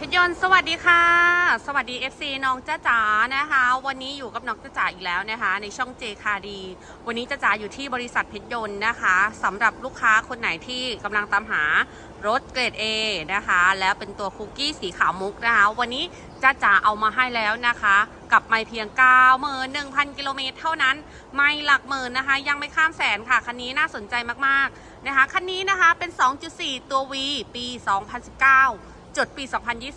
เพชรยนต์สวัสดีค่ะ สวัสดี FC น้องจ้าจ๋านะคะ วันนี้อยู่กับน้องจ้าจ๋าอีกแล้วนะคะ ในช่องเจคาดีวันนี้จ้าจ๋าอยู่ที่บริษัทเพชรยนต์นะคะสำหรับลูกค้าคนไหนที่กำลังตามหารถเกรด A นะคะ แล้วเป็นตัวคุกกี้สีขาวมุกนะคะ วันนี้จ้าจ๋าเอามาให้แล้วนะคะ กับไม่เพียง91,000กิโลเมตรเท่านั้น ไม่หลักหมื่นนะคะ ยังไม่ข้ามแสนค่ะ คันนี้น่าสนใจมากๆนะคะ คันนี้นะคะเป็น 2.4 ตัว V ปี 2019 จดปี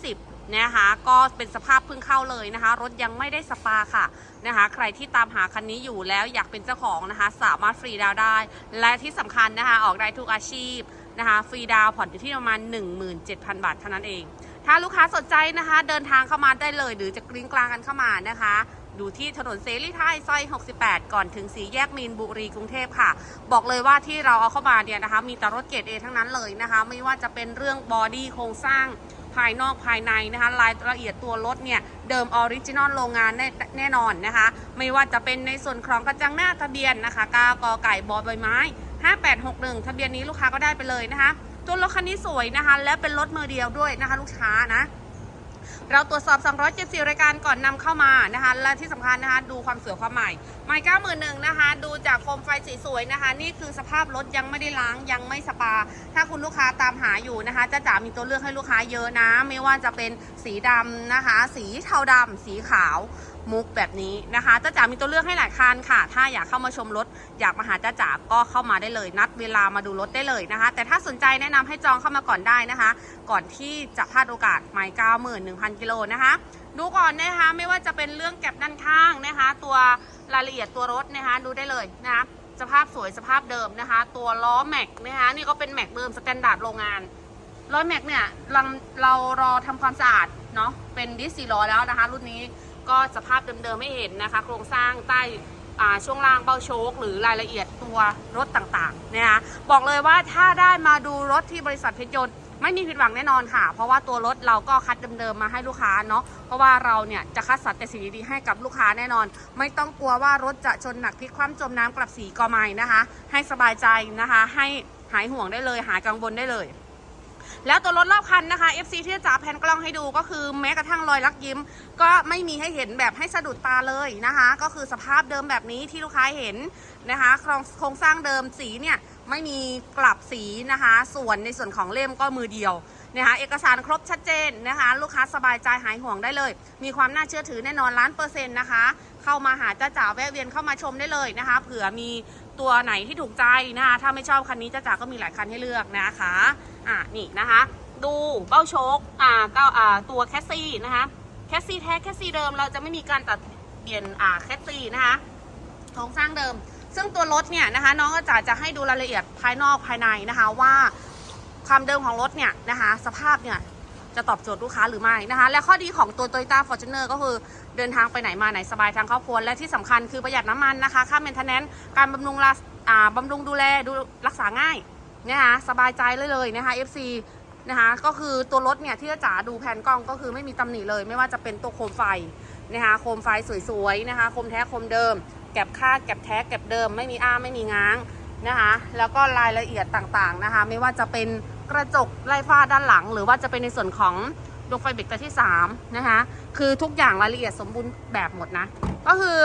2020 นะคะก็เป็นสภาพเพิ่งเข้าเลยนะคะ รถยังไม่ได้สปาค่ะนะคะ ใครที่ตามหาคันนี้อยู่แล้วอยากเป็นเจ้าของนะคะ สามารถฟรีดาวได้ และที่สำคัญนะคะ ออกได้ทุกอาชีพนะคะ ฟรีดาวผ่อนอยู่ที่ประมาณ 17,000 บาทเท่านั้นเอง ถ้าลูกค้าสนใจนะคะ เดินทางเข้ามาได้เลย หรือจะกริ้งกลางกันเข้ามานะคะดูที่ถนนเสรีไทยซอย 68 ก่อนถึงสีแยกมีนบุรีกรุงเทพค่ะ บอกเลยว่าที่เราเอาเข้ามาเนี่ยนะคะ มีแต่รถเกรดเอทั้งนั้นเลยนะคะ ไม่ว่าจะเป็นเรื่องบอดี้โครงสร้างภายนอกภายในนะคะรายละเอียดตัวรถเนี่ย เดิมออริจินอลโรงงานแน่แน่นอนนะคะ ไม่ว่าจะเป็นในส่วนของกระจังหน้าทะเบียนนะคะกากอไก่บอใบไม้ 5861 ทะเบียนนี้ลูกค้าก็ได้ไปเลยนะคะ ตัวรถคันนี้สวยนะคะ และเป็นรถมือเดียวด้วยนะคะ ลูกค้านะ เราตรวจสอบ 274 รายการก่อนนำเข้ามานะคะ และที่สำคัญนะคะ ดูความสวยความใหม่ไมค์91,000นะคะ ดูจากโคมไฟสีสวยนะคะ นี่คือสภาพรถยังไม่ได้ล้างยังไม่สปา ถ้าคุณลูกค้าตามหาอยู่นะคะจะจ๋ามีตัวเลือกให้ลูกค้าเยอะนะ ไม่ว่าจะเป็นสีดำนะคะ สีเทาดำสีขาว มุกแบบนี้นะคะจ้าจ๋ามีตัวเลือกให้หลายคันค่ะ ถ้าอยากเข้ามาชมรถ อยากมาหาจ้าจ๋าก็เข้ามาได้เลย นัดเวลามาดูรถได้เลยนะคะ แต่ถ้าสนใจแนะนำให้จองเข้ามาก่อนได้นะคะ ก่อนที่จะพลาดโอกาสไมล์91,000กิโลนะคะ ดูก่อนนะคะไม่ว่าจะเป็นเรื่องแก็บด้านข้างนะคะ ตัวรายละเอียดตัวรถนะคะ ดูได้เลยนะคะสภาพสวยสภาพเดิมนะคะ ตัวล้อแม็กนะคะนี่ก็เป็นแม็กเดิมสแตนดาร์ดโรงงานร้อแม็กเนี่ยเราเรารอทำความสะอาดเนาะเป็นดิสสี่ล้อแล้วนะคะ รุ่นนี้ ก็สภาพเดิมๆไม่เห็นนะคะ โครงสร้างใต้ช่วงล่างเบ้าโชคหรือรายละเอียดตัวรถต่างๆนะคะบอกเลยว่าถ้าได้มาดูรถที่บริษัทเพชรยนต์ไม่มีผิดหวังแน่นอนค่ะ เพราะว่าตัวรถเราก็คัดเดิมๆมาให้ลูกค้าเนาะ เพราะว่าเราเนี่ยจะคัดสรรแต่สิ่งดีๆให้กับลูกค้าแน่นอน ไม่ต้องกลัวว่ารถจะชนหนักพลิกคว่ำจมน้ำกลับสีกอไม้นะคะ ให้สบายใจนะคะ ให้หายห่วงได้เลย หายกังวลได้เลย แล้วตัวรถรอบคันนะคะ FC ที่จะจ๋าแผ่นกล้องให้ดูก็คือแม้กระทั่งรอยลักยิ้ม ก็ไม่มีให้เห็นแบบให้สะดุดตาเลยนะคะ ก็คือสภาพเดิมแบบนี้ที่ลูกค้าเห็นนะคะโครงโครงสร้างเดิมสีเนี่ยไม่มีกลับสีนะคะ ส่วนในส่วนของเล่มก็มือเดียวนะคะเอกสารครบชัดเจนนะคะ ลูกค้าสบายใจหายห่วงได้เลย มีความน่าเชื่อถือแน่นอนล้านเปอร์เซ็นต์นะคะ เข้ามาหาจ้าจ๋าแวะเวียนเข้ามาชมได้เลยนะคะ เผื่อมีตัวไหนที่ถูกใจนะคะถ้าไม่ชอบคันนี้จ้าจ๋าก็มีหลายคันให้เลือกนะคะ อะนี่นะคะ ดูเบ้าโชคอ่าก็อ่าตัวแคสซี่นะคะ แคสซี่แท้แคสซี่เดิมเราจะไม่มีการตัดเปลี่ยนอ่าแคสซี่นะคะโครงสร้างเดิม ซึ่งตัวรถเนี่ยนะคะ น้องก็จะจะให้ดูรายละเอียดภายนอกภายในนะคะว่าความเดิมของรถเนี่ยนะคะ สภาพเนี่ยจะตอบโจทย์ลูกค้าหรือไม่นะคะ และข้อดีของตัว Toyota Fortuner ก็คือเดินทางไปไหนมาไหนสบายทางครอบครัวและที่สำคัญคือประหยัดน้ำมันนะคะ ค่าเมนเทนแนนซ์การบำรุงรักอ่าบำรุงดูแลดูรักษาง่าย นะคะสบายใจเลยเลยนะคะ FC นะคะก็คือตัวรถเนี่ยที่จะจ๋าดูแผนกล้องก็คือไม่มีตำหนิเลย ไม่ว่าจะเป็นตัวโคมไฟนะคะโคมไฟสวยๆนะคะโคมแท้โคมเดิม แก็บค่าแก็บแท้แก็บเดิม ไม่มีอ้าไม่มีง้างนะคะแล้วก็รายละเอียดต่างๆนะคะ ไม่ว่าจะเป็นกระจกไล่ฟ้าด้านหลัง หรือว่าจะเป็นในส่วนของดวงไฟเบรกตัวที่3นะคะคือทุกอย่างรายละเอียดสมบูรณ์แบบหมดนะ ก็คือ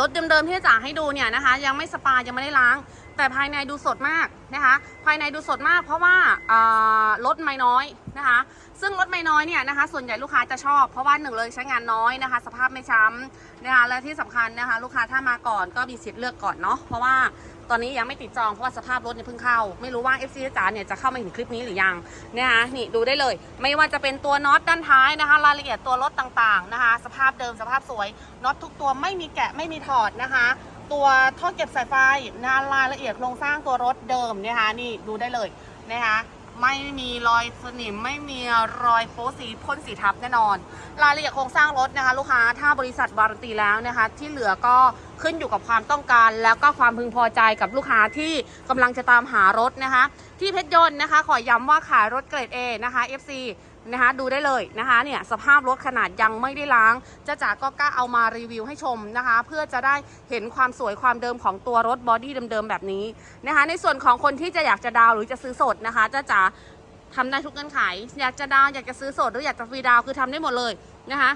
รถเดิมๆที่จ๋าให้ดูเนี่ยนะคะ ยังไม่สปายังไม่ได้ล้าง แต่ภายในดูสดมากนะคะ ภายในดูสดมาก เพราะว่ารถไม่น้อยนะคะ ซึ่งรถไม่น้อยเนี่ยนะคะ ส่วนใหญ่ลูกค้าจะชอบ เพราะว่าหนึ่งเลยใช้งานน้อยนะคะ สภาพไม่ช้ำนะคะ และที่สำคัญนะคะ ลูกค้าถ้ามาก่อนก็มีสิทธิ์เลือกก่อนเนาะ เพราะว่าตอนนี้ยังไม่ติดจองเพราะว่าสภาพรถเนี่ยเพิ่งเข้า ไม่รู้ว่า FC จ๋าเนี่ยจะเข้ามาเห็นคลิปนี้หรือยังนะคะนี่ดูได้เลย ไม่ว่าจะเป็นตัวน็อตด้านท้ายนะคะ รายละเอียดตัวรถต่างๆนะคะ สภาพเดิมสภาพสวยน็อตทุกตัวไม่มีแกะไม่มีถอดนะคะ ตัวท่อเก็บสายไฟนะคะรายละเอียดโครงสร้างตัวรถเดิมนะคะนี่ดูได้เลยนะคะไม่มีรอยสนิมไม่มีรอยโป๊สีพ่นสีทับแน่นอน รายละเอียดโครงสร้างรถนะคะ ลูกค้าถ้าบริษัทวารันตีแล้วนะคะ ที่เหลือก็ขึ้นอยู่กับความต้องการ แล้วก็ความพึงพอใจกับลูกค้าที่กำลังจะตามหารถนะคะ ที่เพชรยนต์นะคะ ขอย้ำว่าขายรถเกรด A นะคะ FC นะคะ ดูได้เลยนะคะเนี่ยสภาพรถขนาดยังไม่ได้ล้างจ้าจ๋าก็กล้าเอามารีวิวให้ชมนะคะ เพื่อจะได้เห็นความสวยความเดิมของตัวรถบอดี้เดิมๆแบบนี้นะคะ ในส่วนของคนที่จะอยากจะดาวหรือจะซื้อสดนะคะจ้าจ๋าทำได้ทุกเงื่อนไข อยากจะดาวอยากจะซื้อสดหรืออยากจะฟรีดาวคือทำได้หมดเลยนะคะ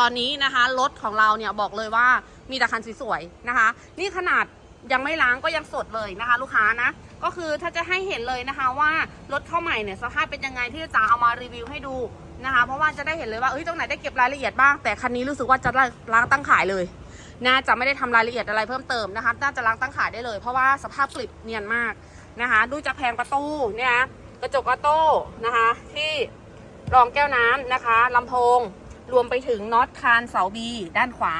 ตอนนี้นะคะรถของเราเนี่ยบอกเลยว่ามีแต่คันสวยๆนะคะ นี่ขนาดยังไม่ล้างก็ยังสดเลยนะคะ ลูกค้านะ ก็คือถ้าจะให้เห็นเลยนะคะว่ารถเข้าใหม่เนี่ยสภาพเป็นยังไงที่จะเอามารีวิวให้ดูนะคะ เพราะว่าจะได้เห็นเลยว่าเอ้ยตรงไหนได้เก็บรายละเอียดบ้างแต่คันนี้รู้สึกว่าจะล้างตั้งขายเลยน่าจะไม่ได้ทำรายละเอียดอะไรเพิ่มเติมนะคะน่าจะล้างตั้งขายได้เลย เพราะว่าสภาพกริบเนียนมากนะคะ ดูจากแผงประตูเนี่ยกระจกออโต้นะคะ ที่รองแก้วน้ำนะคะลำโพงรวมไปถึงน็อตคานเสาบีด้านขวา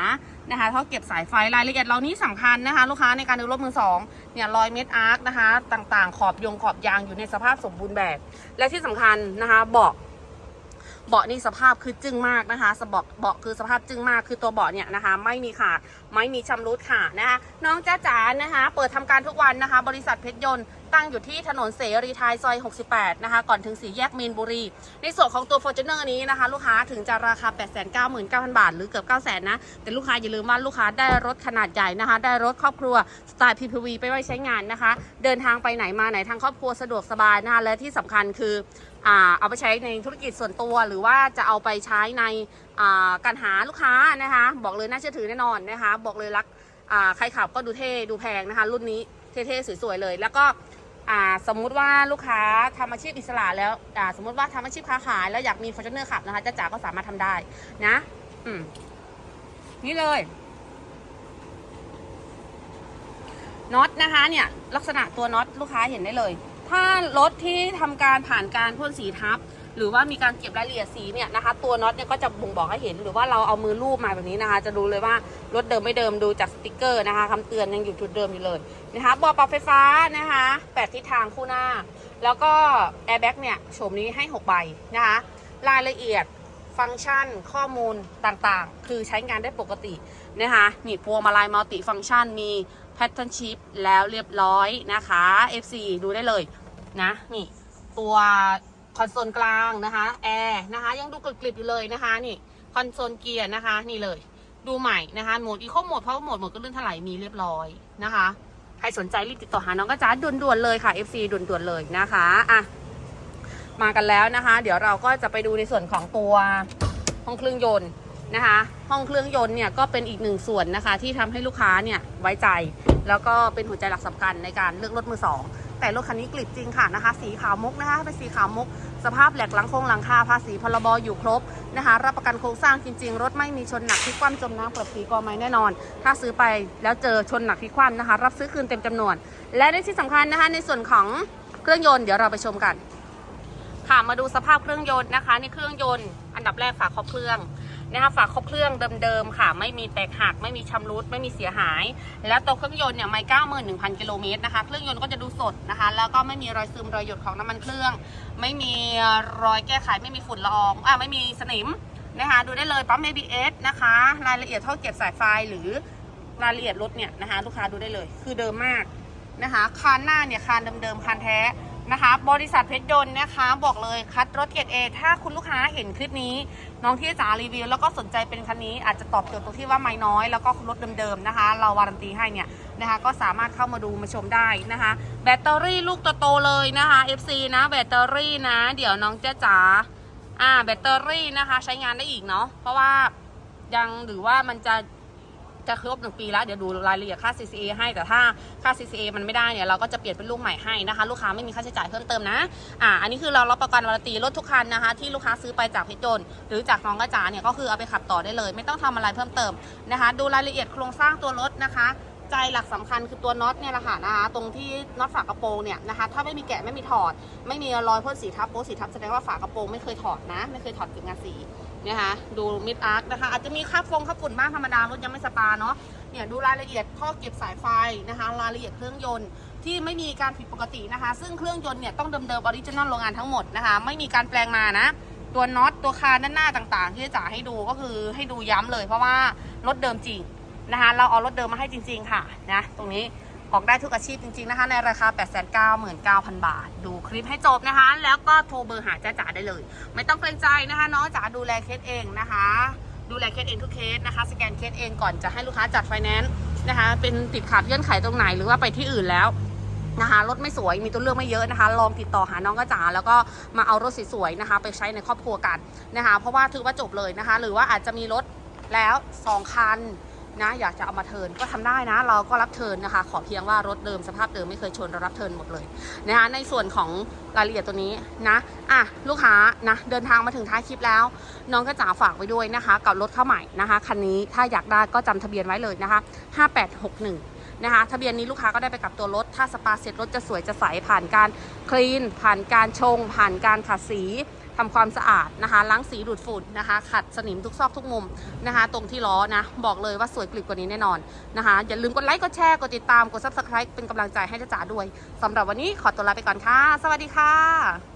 นะคะท่อเก็บสายไฟรายละเอียดเหล่านี้สำคัญนะคะ ลูกค้าในการดูรถมือสองเนี่ยรอยเม็ดอาร์คนะคะ ต่างๆ ขอบยงขอบยางอยู่ในสภาพสมบูรณ์แบบ และที่สำคัญนะคะเบาะ เบาะนี่สภาพคือจึ้งมากนะคะสบาะเบาะคือสภาพจึ้งมากคือตัวเบาะเนี่ยนะคะ ไม่มีขาดไม่มีชำรุดค่ะนะคะน้องจ้าจ๋านะคะ เปิดทำการทุกวันนะคะ บริษัทเพชรยนต์ตั้งอยู่ที่ถนนเสรีไทยซอย 68 นะคะ ก่อนถึงสี่แยกมีนบุรี ในส่วนของตัว Fortuner นี้นะคะ ลูกค้าถึงจะราคา 899,000 บาท หรือเกือบ 900,000 นะ แต่ลูกค้าอย่าลืมว่าลูกค้าได้รถขนาดใหญ่นะคะ ได้รถครอบครัวสไตล์ PPV ไปไว้ใช้งานนะคะ เดินทางไปไหนมาไหนทางครอบครัวสะดวกสบายนะคะและที่สำคัญคือ เอาไปใช้ในธุรกิจส่วนตัว หรือว่าจะเอาไปใช้ในการหาลูกค้านะคะ บอกเลยน่าเชื่อถือแน่นอนนะคะ บอกเลยรักใครขับก็ดูเท่ดูแพงนะคะ รุ่นนี้เท่ๆสวยๆเลย แล้วก็สมมุติว่าลูกค้าทำอาชีพอิสระแล้วสมมุติว่าทำอาชีพค้าขายแล้วอยากมีฟอร์จูเนอร์ขับนะคะจ้าจ๋าก็สามารถทำได้นะอืมนี่เลยน็อตนะคะเนี่ยลักษณะตัวน็อตลูกค้าเห็นได้เลย ถ้ารถที่ทำการผ่านการพ่นสีทับ หรือว่ามีการเก็บรายละเอียดสีเนี่ยนะคะ ตัวน็อตเนี่ยก็จะบ่งบอกให้เห็น หรือว่าเราเอามือลูบมาแบบนี้นะคะ จะดูเลยว่ารถเดิมไม่เดิมดูจากสติกเกอร์นะคะคำเตือนยังอยู่จุดเดิมอยู่เลยนะคะบาะปรับไฟฟ้านะคะแปดทิศทางคู่หน้า แล้วก็แอร์แบ็กเนี่ยโฉมนี้ให้ 6 ใบนะคะ รายละเอียด ฟังก์ชันข้อมูลต่างๆ คือใช้งานได้ปกตินะคะนี่พวงมาลัยมัลติฟังก์ชันมีแพทเทิร์นชิพแล้วเรียบร้อยนะคะ FC ดูได้เลยนะนี่ตัวคอนโซลกลางนะคะแอร์นะคะยังดูกริบๆอยู่เลยนะคะนี่คอนโซลเกียร์นะคะนี่เลย ดูใหม่นะคะโหมดอีโคโหมดเพราะโหมดโหมดก็ลื่นถลายมีเรียบร้อยนะคะ ใครสนใจรีบติดต่อหาน้องกระจ้าด่วนๆเลยค่ะ FC ด่วนๆเลยนะคะอะ มากันแล้วนะคะ เดี๋ยวเราก็จะไปดูในส่วนของตัวห้องเครื่องยนต์นะคะ ห้องเครื่องยนต์เนี่ยก็เป็นอีกหนึ่งส่วนนะคะ ที่ทำให้ลูกค้าเนี่ยไว้ใจ แล้วก็เป็นหัวใจหลักสำคัญในการเลือกรถมือสองแต่รถคันนี้กลิบจริงค่ะนะคะ สีขาวมุกนะคะเป็นสีขาวมุก สภาพแหลกหลังโครงหลังคาภาษีพรบอยู่ครบนะคะ รับประกันโครงสร้างจริง ๆ รถไม่มีชนหนักที่คว่ำจมน้ำเปรับปีกอไม้แน่นอน ถ้าซื้อไปแล้วเจอชนหนักที่คว่ำนะคะ รับซื้อคืนเต็มจำนวน และในที่สำคัญนะคะ ในส่วนของเครื่องยนต์เดี๋ยวเราไปชมกัน ค่ะมาดูสภาพเครื่องยนต์นะคะในเครื่องยนต์อันดับแรกฝาครอบเครื่องนะคะฝาครอบเครื่องเดิมๆค่ะ ไม่มีแตกหักไม่มีชำรุดไม่มีเสียหาย แล้วตัวเครื่องยนต์เนี่ยไม่เก้าหมื่นหนึ่งพันกิโลเมตรนะคะเครื่องยนต์ก็จะดูสดนะคะ แล้วก็ไม่มีรอยซึมรอยหยดของน้ำมันเครื่อง ไม่มีรอยแก้ไขไม่มีฝุ่นละอองอะไม่มีสนิมนะคะดูได้เลยปั๊ม ABS นะคะ รายละเอียดท่อเก็บสายไฟหรือรายละเอียดรถเนี่ยนะคะ ลูกค้าดูได้เลย คือเดิมมากนะคะ คานหน้าเนี่ยคานเดิมๆคานแท้ นะคะ บริษัทเพชรยนต์นะคะ บอกเลยคัดรถเกียรดเอถ้าคุณลูกค้าเห็นคลิปนี้ น้องที่จ๋ารีวิว แล้วก็สนใจเป็นคันนี้อาจจะตอบโจทย์ตรงที่ว่าไม่น้อย แล้วก็รถเดิมๆนะคะ เราวารันตีให้เนี่ยนะคะก็สามารถเข้ามาดูมาชมได้นะคะ แบตเตอรี่ลูกโตๆเลยนะคะ FC นะแบตเตอรี่นะ เดี๋ยวน้องเจ๊จ๋าอ่าแบตเตอรี่นะคะ ใช้งานได้อีกเนาะเพราะว่ายังหรือว่ามันจะ จะครบหนึ่งปีแล้วเดี๋ยวดูรายละเอียดค่า CCA ให้แต่ถ้าค่า CCA มันไม่ได้เนี่ยเราก็จะเปลี่ยนเป็นลูกใหม่ให้นะคะ ลูกค้าไม่มีค่าใช้จ่ายเพิ่มเติมนะอ่าอันนี้คือเรารับประกันวารันตีรถทุกคันนะคะ ที่ลูกค้าซื้อไปจากเพชรยนหรือจากน้องกระจาเนี่ยก็คือเอาไปขับต่อได้เลย ไม่ต้องทำอะไรเพิ่มเติมนะคะ ดูรายละเอียดโครงสร้างตัวรถนะคะใจหลักสำคัญคือตัวน็อตเนี่ยแหละค่ะนะคะตรงที่น็อตฝากระโปรงเนี่ยนะคะถ้าไม่มีแกะไม่มีถอด ไม่มีรอยพ่นสีทับโป๊สีทับแสดงว่าฝากระโปรงไม่เคยถอดนะ ไม่เคยถอดเก็บงานสี นะคะดูมิดอาร์คนะคะ อาจจะมีคราฟงคราฝุ่นบ้างธรรมดารถยังไม่สปาเนาะเนี่ยดูรายละเอียดท่อเก็บสายไฟนะคะ รายละเอียดเครื่องยนต์ที่ไม่มีการผิดปกตินะคะ ซึ่งเครื่องยนต์เนี่ยต้องเดิมๆออริจินอลโรงงานทั้งหมดนะคะ ไม่มีการแปลงมานะ ตัวน็อตตัวคานด้านหน้าต่างๆ ที่จะจ่าให้ดูก็คือให้ดูย้ำเลย เพราะว่ารถเดิมจริงนะคะ เราเอารถเดิมมาให้จริง ๆ ค่ะนะตรงนี้ ออกได้ทุกอาชีพจริง ๆ นะคะ ในราคา 899,000 บาท ดูคลิปให้จบนะคะ แล้วก็โทรเบอร์หาจ้าจ๋าได้เลย ไม่ต้องเกรงใจนะคะน้องจ๋าดูแลเคสเองนะคะ ดูแลเคสเองทุกเคสนะคะ สแกนเคสเองก่อนจะให้ลูกค้าจัดไฟแนนซ์นะคะ เป็นติดขัดเงื่อนไขตรงไหนหรือว่าไปที่อื่นแล้วนะคะรถไม่สวยมีตัวเลือกไม่เยอะนะคะ ลองติดต่อหาน้องกระจ๋าแล้วก็มาเอารถสวยๆนะคะ ไปใช้ในครอบครัวกันนะคะ เพราะว่าถือว่าจบเลยนะคะ หรือว่าอาจจะมีรถแล้วสองคัน นะอยากจะเอามาเทินก็ทำได้นะ เราก็รับเทินนะคะ ขอเพียงว่ารถเดิมสภาพเดิมไม่เคยชนเรารับเทินหมดเลยนะคะในส่วนของรายละเอียดตัวนี้นะอะลูกค้านะเดินทางมาถึงท้ายคลิปแล้ว น้องกระจ๋าฝากไว้ด้วยนะคะ กับรถเข้าใหม่นะคะคันนี้ถ้าอยากได้ก็จำทะเบียนไว้เลยนะคะ 5861นะคะทะเบียนนี้ลูกค้าก็ได้ไปกับตัวรถ ถ้าสปาเสร็จรถจะสวยจะใสผ่านการคลีน ผ่านการชง ผ่านการขัดสี ทำความสะอาดนะคะล้างสีดูดฝุ่นนะคะ ขัดสนิมทุกซอกทุกมุมนะคะ ตรงที่ล้อนะ บอกเลยว่าสวยกลิบกว่านี้แน่นอนนะคะ อย่าลืมกดไลค์กดแชร์กดติดตามกดซับสไครป์เป็นกำลังใจให้จ้าจ๋าด้วยสำหรับวันนี้ขอตัวลาไปก่อนค่ะ สวัสดีค่ะ